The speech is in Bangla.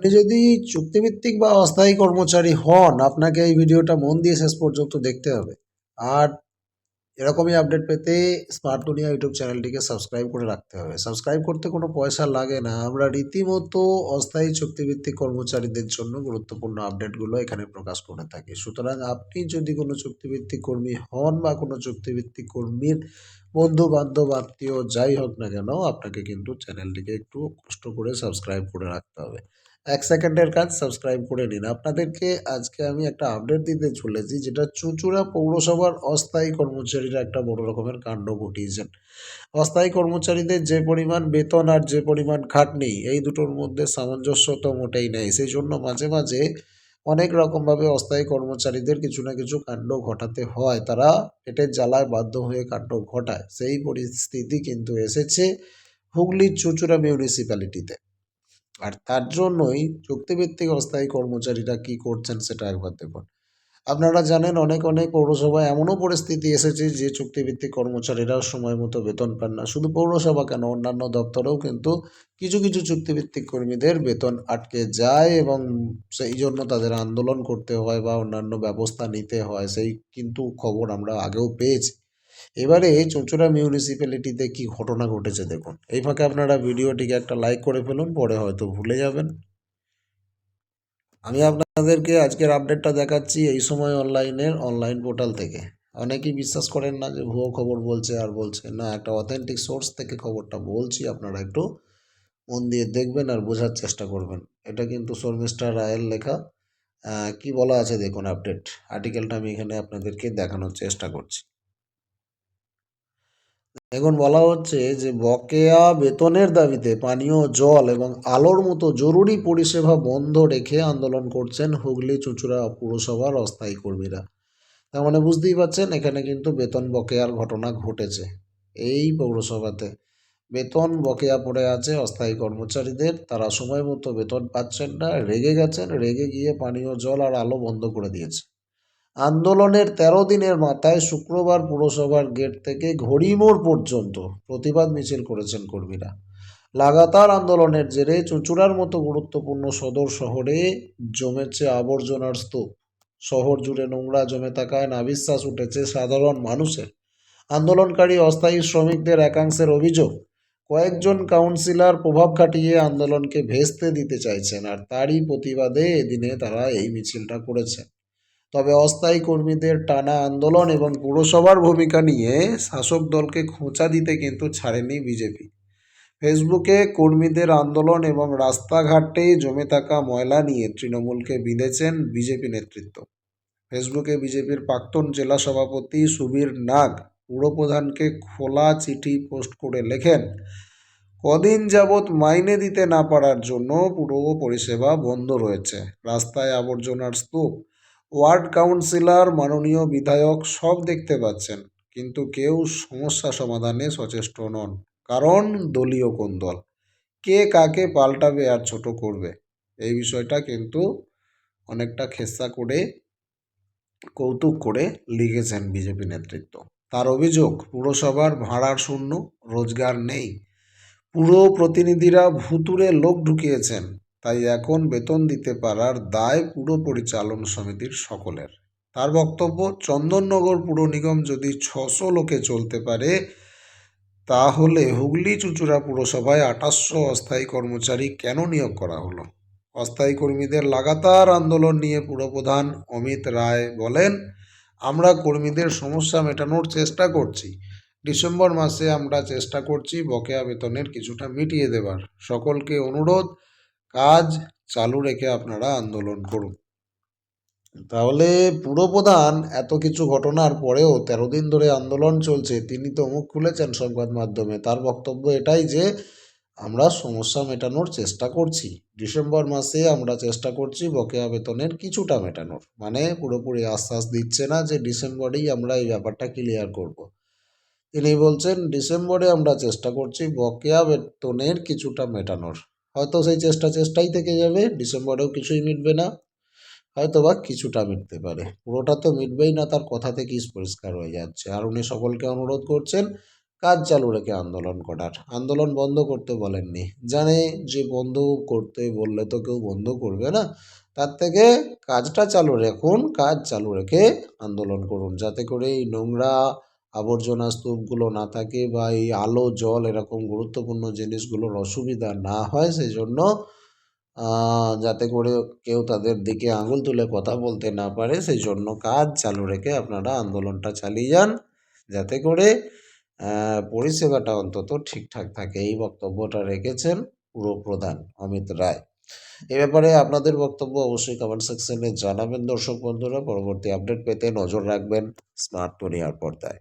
আপনি যদি চুক্তিভিত্তিক বা অস্থায়ী কর্মচারী হন, আপনাকে এই ভিডিওটা মন দিয়ে শেষ পর্যন্ত দেখতে হবে। আর এরকমই আপডেট পেতে স্মার্ট দুনিয়া ইউটিউব চ্যানেলটিকে সাবস্ক্রাইব করে রাখতে হবে। সাবস্ক্রাইব করতে কোনো পয়সা লাগে না। আমরা রীতিমতো অস্থায়ী চুক্তিভিত্তিক কর্মচারীদের জন্য গুরুত্বপূর্ণ আপডেটগুলো এখানে প্রকাশ করে থাকি। সুতরাং আপনি যদি কোনো চুক্তিভিত্তিক কর্মী হন বা কোনো চুক্তিভিত্তিক কর্মীর বন্ধু, বান্ধব, আত্মীয়, যাই হোক না কেন, আপনাকে কিন্তু চ্যানেলটিকে একটু কষ্ট করে সাবস্ক্রাইব করে রাখতে হবে। এক সেকেন্ডের কাজ সাবস্ক্রাইব করে নিন। আপনাদেরকে আজকে আমি একটা আপডেট দিতে চলেছি, যেটা চুঁচুড়া পৌরসভার অস্থায়ী কর্মচারীরা একটা বড় রকমের কাণ্ড ঘটিয়েছেন। অস্থায়ী কর্মচারীদের যে পরিমাণ বেতন আর যে পরিমাণ খাটনি, এই দুটোর মধ্যে সামঞ্জস্য তো মোটেই নেই। সেই জন্য মাঝে মাঝে অনেক রকমভাবে অস্থায়ী কর্মচারীদের কিছু না কিছু কাণ্ড ঘটাতে হয়। তারা পেটের জ্বালায় বাধ্য হয়ে কাণ্ড ঘটায়। সেই পরিস্থিতি কিন্তু এসেছে হুগলির চুঁচুড়া মিউনিসিপ্যালিটিতে আর তার জন্যই চুক্তিভিত্তিক অস্থায়ী কর্মচারীরা কি করছেন সেটা একবার দেখুন। আপনারা জানেন অনেক অনেক পৌরসভায় এমনও পরিস্থিতি এসেছে যে চুক্তিভিত্তিক কর্মচারীরাও সময় মতো বেতন পান না। শুধু পৌরসভা কেন, অন্যান্য দপ্তরেও কিন্তু কিছু কিছু চুক্তিভিত্তিক কর্মীদের বেতন আটকে যায় এবং সেই জন্য তাদের আন্দোলন করতে হয় বা অন্যান্য ব্যবস্থা নিতে হয়, সেই কিন্তু খবর আমরা আগেও পেয়েছি। এবারে চুঁচুড়া মিউনিসিপ্যালিটিতে কি ঘটনা ঘটেছে দেখুন। এই ফাঁকে আপনারা ভিডিওটিকে একটা লাইক করে ফেলুন, পরে হয়তো ভুলে যাবেন। আমি আপনাদেরকে আজকের আপডেটটা দেখাচ্ছি এই সময় অনলাইনের অনলাইন পোর্টাল থেকে। অনেকেই বিশ্বাস করেন না যে ভুয়ো খবর বলছে আর বলছে না, একটা অথেন্টিক সোর্স থেকে খবরটা বলছি, আপনারা একটু মন দিয়ে দেখবেন আর বোঝার চেষ্টা করবেন। এটা কিন্তু শর্মিষ্ঠা রায়ের লেখা। কি বলা আছে দেখুন আপডেট আর্টিকেলটা আমি এখানে আপনাদেরকে দেখানোর চেষ্টা করছি। এখন বলা হচ্ছে যে বকেয়া বেতনের দাবিতে পানীয়, জল এবং আলোর মতো জরুরি পরিষেবা বন্ধ রেখে আন্দোলন করছেন হুগলি চুঁচুড়া পুরসভার অস্থায়ী কর্মীরা। তার মানে বুঝতেই পারছেন এখানে কিন্তু বেতন বকেয়ার ঘটনা ঘটেছে এই পৌরসভাতে। বেতন বকেয়া পড়ে আছে অস্থায়ী কর্মচারীদের, তারা সময় মতো বেতন পাচ্ছেন না, রেগে গেছেন, রেগে গিয়ে পানীয়, জল আর আলো বন্ধ করে দিয়েছে। আন্দোলনের তেরো দিনের মাথায় শুক্রবার পুরসভার গেট থেকে ঘড়িমোড় পর্যন্ত প্রতিবাদ মিছিল করেছেন কর্মীরা। লাগাতার আন্দোলনের জেরে চুঁচুড়ার মতো গুরুত্বপূর্ণ সদর শহরে জমেছে আবর্জনার স্তূপ। শহর জুড়ে নোংরা জমে থাকায় নাবিশ্বাস উঠেছে সাধারণ মানুষের। আন্দোলনকারী অস্থায়ী শ্রমিকদের একাংশের অভিযোগ, কয়েকজন কাউন্সিলর প্রভাব খাটিয়ে আন্দোলনকে ভেস্তে দিতে চাইছেন, আর তারই প্রতিবাদে এদিনে তারা এই মিছিলটা করেছেন তবে অস্থায়ী কর্মীদের টানা আন্দোলন এবং পুরসভার ভূমিকা নিয়ে শাসক দলকে খোঁচা দিতে কিন্তু ছাড়েনি বিজেপি। ফেসবুকে কর্মীদের আন্দোলন এবং রাস্তাঘাটে জমে থাকা ময়লা নিয়ে তৃণমূলকে বিঁধেছেন বিজেপি নেতৃত্ব। ফেসবুকে বিজেপির প্রাক্তন জেলা সভাপতি সুবীর নাগ পুরপ্রধানকে খোলা চিঠি পোস্ট করে লেখেন, কদিন যাবৎ মাইনে দিতে না পারার জন্য পুরো পরিষেবা বন্ধ রয়েছে। রাস্তায় আবর্জনার স্তূপ ওয়ার্ড কাউন্সিলর, মাননীয় বিধায়ক সব দেখতে পাচ্ছেন, কিন্তু কেউ সমস্যা সমাধানে সচেষ্ট নন। কারণ দলীয় কোন দল? কে কাকে পাল্টাবে আর ছোট করবে? এই বিষয়টা কিন্তু অনেকটা খেসা করে, কৌতুক করে লিখেছেন বিজেপি নেতৃত্ব। তার অভিযোগ, পুরসভার ভাড়ার শূন্য, রোজগার নেই। পুরো প্রতিনিধিরা ভুতুরে লোক ঢুকিয়েছেন। তাই এখন বেতন দিতে পারার দায় পুরো পরিচালন সমিতির সকলের। তার বক্তব্য, চন্দননগর পুর নিগম যদি ছশো লোকে চলতে পারে, তাহলে হুগলি চুচুড়া পুরসভায় আঠাশশো অস্থায়ী কর্মচারী কেন নিয়োগ করা হলো? অস্থায়ী কর্মীদের লাগাতার আন্দোলন নিয়ে পুরপ্রধান অমিত রায় বলেন, আমরা কর্মীদের সমস্যা মেটানোর চেষ্টা করছি। ডিসেম্বর মাসে আমরা চেষ্টা করছি বকেয়া বেতনের কিছুটা মিটিয়ে দেবার। সকলকে অনুরোধ কাজ চালু রেখে আপনারা আন্দোলন করুন। তাহলে পুরপ্রধান এত কিছু ঘটনার পরেও তেরো দিন ধরে আন্দোলন চলছে, তিনি তো মুখ খুলেছেন সংবাদ মাধ্যমে। তার বক্তব্য এটাই যে, আমরা সমস্যা মেটানোর চেষ্টা করছি। ডিসেম্বর মাসে আমরা চেষ্টা করছি বকেয়া বেতনের কিছুটা মেটানোর। মানে পুরোপুরি আশ্বাস দিচ্ছে না যে ডিসেম্বরেই আমরা এই ব্যাপারটা ক্লিয়ার করব। তিনি বলছেন, ডিসেম্বরে আমরা চেষ্টা করছি বকেয়া বেতনের কিছুটা মেটানোর। হয়তো সেই চেষ্টা চেষ্টাই থেকে যাবে, ডিসেম্বরেও কিছুই মিটবে না হয়তো বা কিছুটা মিটতে পারে। পুরোটা তো মিটবেই না, তার কথা থেকেই পরিষ্কার হয়ে যাচ্ছে। আর উনি সকলকে অনুরোধ করছেন, কাজ চালু রেখে আন্দোলন করার। আন্দোলন বন্ধ করতে বলেননি। জানে যে বন্ধ করতে বললে তো কেউ বন্ধ করবে না। তার থেকে কাজটা চালু রাখুন, কাজ চালু রেখে আন্দোলন করুন। যাতে করে এই নোংরা আবর্জনা স্তূপগুলো না থাকে বা এই আলো, জল এরকম গুরুত্বপূর্ণ জিনিসগুলোর অসুবিধা না হয় সেই জন্য যাতে করে কেউ তাদের দিকে আঙুল তুলে কথা বলতে না পারে সেই জন্য কাজ চালু রেখে আপনারা আন্দোলনটা চালিয়ে যান। যাতে করে পরিষেবাটা অন্তত ঠিকঠাক থাকে। এই বক্তব্যটা রেখেছেন পুরপ্রধান অমিত রায়। এ ব্যাপারে আপনাদের বক্তব্য অবশ্যই কমেন্ট সেকশনে জানাবেন দর্শক বন্ধুরা। পরবর্তী আপডেট পেতে নজর রাখবেন স্মার্ট দুনিয়ার পর্দায়।